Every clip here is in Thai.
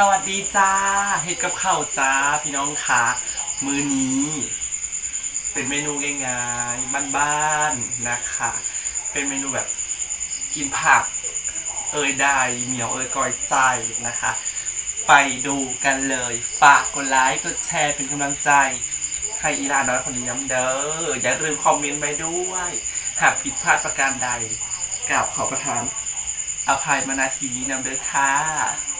สวัสดีจ้าเฮ็ดกับข้าวจ้าพี่น้องคะมือนี้ เป็นเมนูง่ายๆบ้านๆนะคะ เป็นเมนูแบบกินผัก เอยได้เหมียวเอยกอยใจนะคะ ไปดูกันเลยฝากกดไลค์กดแชร์เป็นกำลังใจ ให้อีลาน้อยคนนี้ย้ำเด้ออย่าลืมคอมเมนต์ไปด้วย หากผิดพลาดประการใดกราบขอประทานอภัยมาณทีนี้นำเด้อค่ะ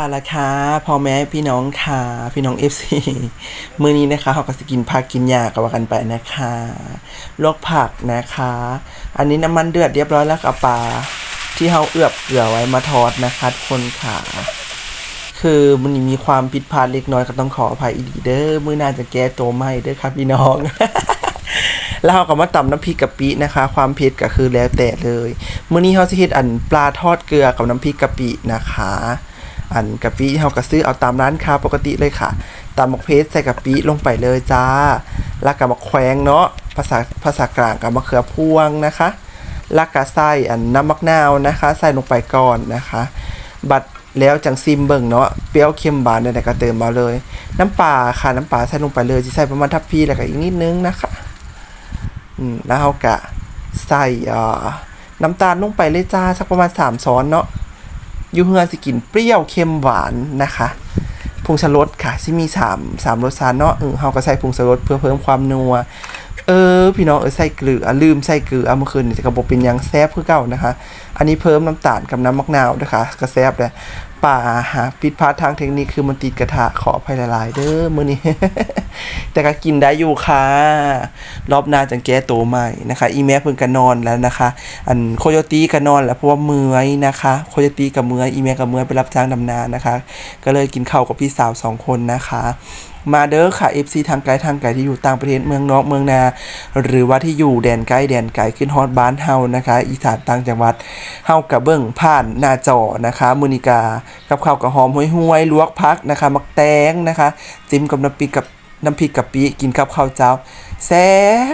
อาละค่ะพอแม่พี่น้องค่ะ พี่น้องเอฟซีมื้อนี้นะคะเขาก็จะกินผักกินยากันว่ากันไปนะคะลวกผักนะคะ อันนี้น้ำมันเดือดเรียบร้อยแล้วกับปลาที่เขาเอือบเกลือไว้มาทอดนะคะทุกคนค่ะ คือมันมีความผิดพลาดเล็กน้อยก็ต้องขออภัยอีดีเด้อมื้อหน่าจะแก้ตัวใหม่เด้อครับพี่น้องแล้วเราก็มาตำน้ำพริกกะปินะคะ ความเผ็ดก็คือแล้วแต่เลยมื้อนี้เขาจะเฮ็ดอันปลาทอดเกลือกับน้ำพริกกะปินะคะ อันกะปิเขาก็ซื้อเอาตามร้านค้าปกติเลยค่ะตามมะเพชใส่กะปิลงไปเลยจ้าล้วก็มะแขวงเนาะภาษาภาษากลางกับมะเขือพวงนะคะล้วก็ใส่อันน้ำมักนาวนะคะ ใส่ลงไปก่อนนะคะ บัดแล้วจังซิมเบิ่งเนาะเปรี้ยวเค็มหวานใดๆก็เติมมาเลย น้ำปลาค่ะน้ำปลาใส่ลงไปเลยจะใส่ประมาณทัพพีแล้วก็อีกนิดนึงนะคะอืมแล้วเราก็ใส่อ่อน้ำตาลลงไปเลยจ้าสักประมาณสามช้อนเนาะ ยูเฮือสิกินเปรี้ยวเค็มหวานนะคะผงชูรสค่ะที่มีสามสามรสชาติเนาะเออเฮาก็ใส่ผงชูรสเพื่อเพิ่มความนัวเออพี่น้องเออใส่เกลือลืมใส่เกลือเมื่อคืนนี่ก็บ่เป็นยังแซ่บคือเก่านะคะ อันนี้เพิ่มน้ำตาลกับน้ำมะนาวนะคะก็แซ่บเลย ป่าหาผิดพลาดทางเทคนิคคือมันติดกระทะขออภัยหลาย ๆ เด้อมื้อนี้ แต่ก็กินได้อยู่ค่ะ รอบหน้าจังแก้ตัวใหม่นะคะ อีแม่เพิ่นก็นอนแล้วนะคะ อันโคโยตี้ก็นอนแล้วเพราะว่าเมื่อยนะคะ โคโยตี้กับเมื่อยอีแม่กับเมื่อยไปรับจ้างดำนานะคะ ก็เลยกินข้าวกับพี่สาวสองคนนะคะมาเด้อค่ะ FC ทางไกลทางไกลที่อยู่ต่างประเทศเมืองนอกเมืองนา หรือว่าที่อยู่แดนใกล้แดนไกลขึ้นฮอดบ้านเฮานะคะ อีสานต่างจังหวัดเฮากับเบิ่งผ่านหน้าจอนะคะมือนิกากับข้าวกับหอมห้วยๆลวกพักนะคะ มักแตงนะคะ จิ้มกับน้ำพริกกับน้ำพริกกะปิกินกับข้าวเจ้าแซ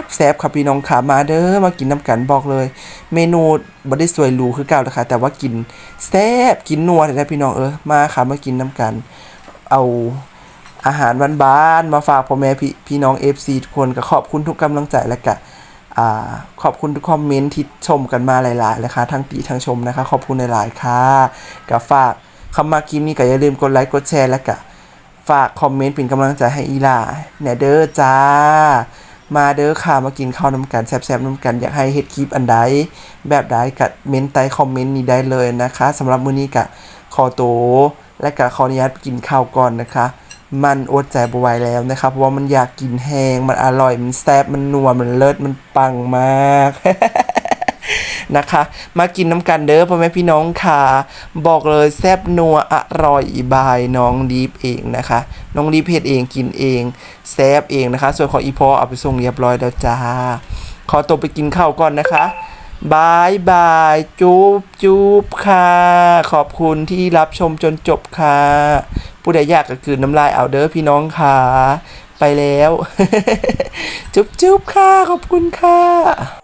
บแซบค่ะพี่น้องขามาเด้อมากินน้ำกันบอกเลย เมนูบ่ได้สวยหรูคือเก่านะคะ แต่ว่ากินแซบกินนัวแท้ๆพี่น้องเออมาค่ะมากินน้ำกัน เอาอาหารบ้านๆมาฝากพ่อแม่พี่พี่น้อง FC ทุกคนก็ขอบคุณทุกกำลังใจและก็อ่าขอบคุณทุกคอมเมนต์ที่ชมกันมาหลายๆนะคะทั้งติทั้งชมนะคะ ขอบคุณหลายๆค่ะก็ฝาก คำมาคลิปนี้ก็อย่าลืมกดไลค์กดแชร์และก็ฝากคอมเมนต์เป็นกำลังใจให้อีล่าแนเด้อจ้า มาเด้อค่ะมากินข้าวน้ำกันแซ่บๆน้ำกันอยากให้เฮ็ดคลิปอันใดแบบใดก็เมนต์ใต้คอมเมนต์นี้ได้เลยนะคะสำหรับมื้อนี้ก็ขอตัวและก็ขออนุญาตไปกินข้าวก่อนนะคะ มันอดใจบไหวแล้วนะครับเพราะว่ามันอยากกินแห้งมันอร่อยมันแซ่บมันนัวมันเลิศมันปังมาก นะคะ มากินน้ำกันเด้อพ่อแม่พี่น้องค่ะ บอกเลยแซ่บนัวอร่อยบายน้องดีฟเองนะคะ น้องดีฟเฮ็ดเองกินเองแซ่บเองนะคะ ส่วนของอีพอเอาไปส่งเรียบร้อยแล้วจ้า ขอตัวไปกินข้าวก่อนนะคะบายบายจุ๊บจุ๊บค่ะ ขอบคุณที่รับชมจนจบค่ะ ผู้ใดอยากก็คือน้ำลายเอาเด้อพี่น้องค่ะ ไปแล้ว จุ๊บจุ๊บค่ะ ขอบคุณค่ะ